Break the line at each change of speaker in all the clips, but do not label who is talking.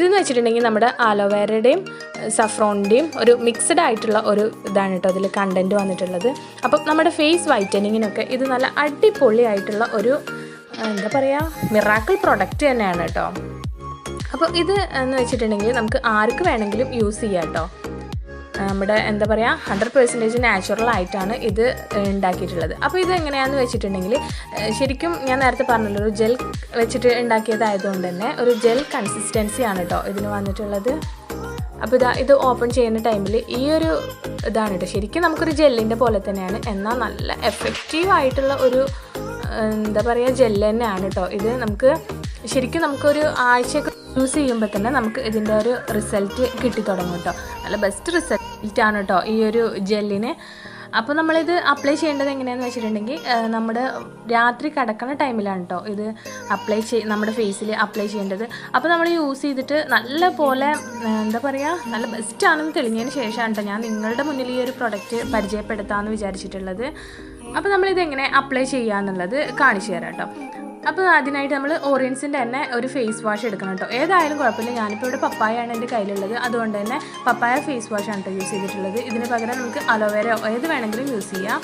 ഇതെന്ന് വെച്ചിട്ടുണ്ടെങ്കിൽ നമ്മുടെ ആലോവേരയുടെയും സഫ്രോണിന്റെയും ഒരു മിക്സഡ് ആയിട്ടുള്ള ഒരു ഇതാണ് കേട്ടോ അതിൽ കണ്ടന്റ് വന്നിട്ടുള്ളത്. അപ്പം നമ്മുടെ ഫേസ് വൈറ്റനിങ്ങിനൊക്കെ ഇത് നല്ല അടിപൊളിയായിട്ടുള്ള ഒരു എന്താ പറയുക മിറാക്കിൾ പ്രൊഡക്റ്റ് തന്നെയാണ് കേട്ടോ. അപ്പോൾ ഇത് എന്ന് വെച്ചിട്ടുണ്ടെങ്കിൽ നമുക്ക് ആർക്ക് വേണമെങ്കിലും യൂസ് ചെയ്യാം കേട്ടോ. നമ്മുടെ എന്താ പറയുക ഹൺഡ്രഡ് പെർസെന്റേജ് നാച്ചുറൽ ആയിട്ടാണ് ഇത് ഉണ്ടാക്കിയിട്ടുള്ളത്. അപ്പോൾ ഇത് എങ്ങനെയാണെന്ന് വെച്ചിട്ടുണ്ടെങ്കിൽ ശരിക്കും ഞാൻ നേരത്തെ പറഞ്ഞല്ലോ ഒരു ജെൽ വെച്ചിട്ട് ഉണ്ടാക്കിയതായതുകൊണ്ട് തന്നെ ഒരു ജെൽ കൺസിസ്റ്റൻസി ആണ് കേട്ടോ ഇതിന് വന്നിട്ടുള്ളത്. അപ്പോൾ ഇതാ ഇത് ഓപ്പൺ ചെയ്യുന്ന ടൈമിൽ ഈ ഒരു ഇതാണ് കേട്ടോ ശരിക്കും നമുക്കൊരു ജെല്ലിന്റെ പോലെ തന്നെയാണ് എന്നാൽ നല്ല എഫക്റ്റീവ് ആയിട്ടുള്ള ഒരു എന്താ പറയുക ജെല്ല് തന്നെയാണ് കേട്ടോ ഇത് നമുക്ക് ശരിക്കും നമുക്കൊരു ആഴ്ചയൊക്കെ യൂസ് ചെയ്യുമ്പോൾ തന്നെ നമുക്ക് ഇതിന്റെ ഒരു റിസൾട്ട് കിട്ടി തുടങ്ങും കേട്ടോ നല്ല ബെസ്റ്റ് റിസൾട്ട് ആണ് കേട്ടോ ഈ ഒരു ജെല്ലിന് അപ്പോൾ നമ്മളിത് അപ്ലൈ ചെയ്യേണ്ടത് എങ്ങനെയാണെന്ന് വെച്ചിട്ടുണ്ടെങ്കിൽ നമ്മുടെ രാത്രി കിടക്കുന്ന ടൈമിലാണ് കേട്ടോ ഇത് അപ്ലൈ ചെയ് നമ്മുടെ ഫേസിൽ അപ്ലൈ ചെയ്യേണ്ടത്. അപ്പോൾ നമ്മൾ യൂസ് ചെയ്തിട്ട് നല്ല പോലെ എന്താ പറയുക നല്ല ബെസ്റ്റ് ആണെന്ന് തെളിഞ്ഞതിന് ശേഷമാണ് കേട്ടോ ഞാൻ നിങ്ങളുടെ മുന്നിൽ ഈ ഒരു പ്രൊഡക്റ്റ് പരിചയപ്പെടുത്താമെന്ന് വിചാരിച്ചിട്ടുള്ളത്. അപ്പോൾ നമ്മളിത് എങ്ങനെ അപ്ലൈ ചെയ്യാന്നുള്ളത് കാണിച്ചു തരാം കേട്ടോ അപ്പോൾ ആദ്യമായിട്ട് നമ്മൾ ഓറിയൻസിന്റെ തന്നെ ഒരു ഫേസ് വാഷ് എടുക്കണം കേട്ടോ. ഏതായാലും കുഴപ്പമില്ല. ഞാനിപ്പോൾ ഇവിടെ പപ്പായാണ് എന്റെ കയ്യിലുള്ളത്. അതുകൊണ്ട് തന്നെ പപ്പായ ഫേസ് വാഷാണ് കേട്ടോ യൂസ് ചെയ്തിട്ടുള്ളത്. ഇതിന് പകരം നമുക്ക് അലോവേരയോ ഏത് വേണമെങ്കിലും യൂസ് ചെയ്യാം.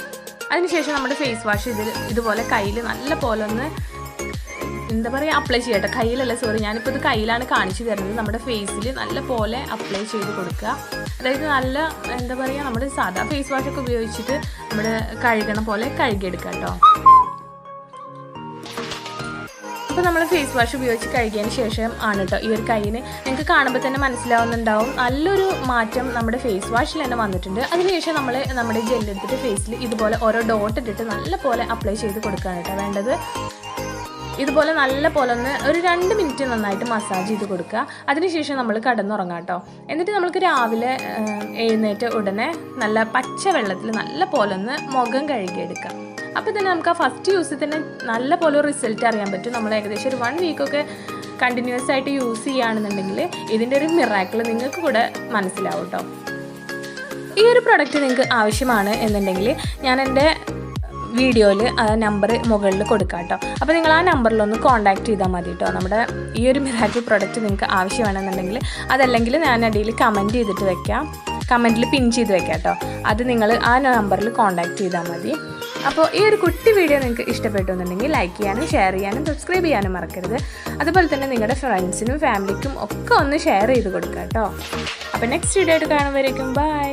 അതിനുശേഷം നമ്മുടെ ഫേസ് വാഷ് ഇതിൽ ഇതുപോലെ കയ്യിൽ നല്ല പോലെ ഒന്ന് എന്താ പറയുക അപ്ലൈ ചെയ്യട്ടെ. കയ്യിലല്ല സോറി ഞാനിപ്പോൾ ഇത് കയ്യിലാണ് കാണിച്ചു തരുന്നത്. നമ്മുടെ ഫേസിൽ നല്ല പോലെ അപ്ലൈ ചെയ്ത് കൊടുക്കുക. അതായത് നല്ല എന്താ പറയുക നമ്മുടെ സാധാ ഫേസ് വാഷൊക്കെ ഉപയോഗിച്ചിട്ട് നമ്മൾ കഴുകണ പോലെ കഴുകിയെടുക്കാം കേട്ടോ അപ്പോൾ നമ്മൾ ഫേസ് വാഷ് ഉപയോഗിച്ച് കഴുകിയതിന് ശേഷം ആണ് കേട്ടോ ഈ ഒരു കയ്യിന് നിങ്ങൾക്ക് കാണുമ്പോൾ തന്നെ മനസ്സിലാവുന്നുണ്ടാവും. നല്ലൊരു മാറ്റം നമ്മുടെ ഫേസ് വാഷിൽ തന്നെ വന്നിട്ടുണ്ട്. അതിനുശേഷം നമ്മൾ നമ്മുടെ ജെല്ലെടുത്തിട്ട് ഫേസിൽ ഇതുപോലെ ഓരോ ഡോട്ട് ഇട്ടിട്ട് നല്ലപോലെ അപ്ലൈ ചെയ്ത് കൊടുക്കുകയാണ് കേട്ടോ വേണ്ടത്. ഇതുപോലെ നല്ല പോലെ ഒന്ന് ഒരു രണ്ട് മിനിറ്റ് നന്നായിട്ട് മസാജ് ചെയ്ത് കൊടുക്കുക. അതിനുശേഷം നമ്മൾ കടന്നുറങ്ങാം കേട്ടോ എന്നിട്ട് നമുക്ക് രാവിലെ എഴുന്നേറ്റ് ഉടനെ നല്ല പച്ച വെള്ളത്തിൽ നല്ല പോലെ ഒന്ന് മുഖം കഴുകിയെടുക്കാം. അപ്പോൾ തന്നെ നമുക്ക് ആ ഫസ്റ്റ് യൂസിൽ തന്നെ നല്ല പോലെ റിസൾട്ട് അറിയാൻ പറ്റും. നമ്മൾ ഏകദേശം ഒരു വൺ വീക്കൊക്കെ കണ്ടിന്യൂസ് ആയിട്ട് യൂസ് ചെയ്യുകയാണെന്നുണ്ടെങ്കിൽ ഇതിന്റെ ഒരു മിറാക്കിൾ നിങ്ങൾക്ക് കൂടെ മനസ്സിലാവും കേട്ടോ ഈ ഒരു പ്രൊഡക്റ്റ് നിങ്ങൾക്ക് ആവശ്യമാണ് എന്നുണ്ടെങ്കിൽ ഞാൻ എന്റെ വീഡിയോയിൽ ആ നമ്പർ മുകളിൽ കൊടുക്കാം കേട്ടോ അപ്പോൾ നിങ്ങൾ ആ നമ്പറിലൊന്ന് കോൺടാക്റ്റ് ചെയ്താൽ മതി കേട്ടോ നമ്മുടെ ഈ ഒരു മിറാക്കിൾ പ്രൊഡക്റ്റ് നിങ്ങൾക്ക് ആവശ്യമാണെന്നുണ്ടെങ്കിൽ അതല്ലെങ്കിൽ ഞാൻ അടിയിൽ കമന്റ് ചെയ്തിട്ട് വെക്കാം. കമന്റിൽ പിൻ ചെയ്ത് വെക്കാം കേട്ടോ അത് നിങ്ങൾ ആ നമ്പറിൽ കോൺടാക്റ്റ് ചെയ്താൽ മതി. അപ്പോൾ ഈ ഒരു കുട്ടി വീഡിയോ നിങ്ങൾക്ക് ഇഷ്ടപ്പെട്ടു എന്നുണ്ടെങ്കിൽ ലൈക്ക് ചെയ്യാനും ഷെയർ ചെയ്യാനും സബ്സ്ക്രൈബ് ചെയ്യാനും മറക്കരുത്. അതുപോലെ തന്നെ നിങ്ങളുടെ ഫ്രണ്ട്സിനും ഫാമിലിക്കും ഒക്കെ ഒന്ന് ഷെയർ ചെയ്ത് കൊടുക്കുക കേട്ടോ അപ്പോൾ നെക്സ്റ്റ് വീഡിയോ ആയിട്ട് കാണുമ്പോഴേക്കും ബൈ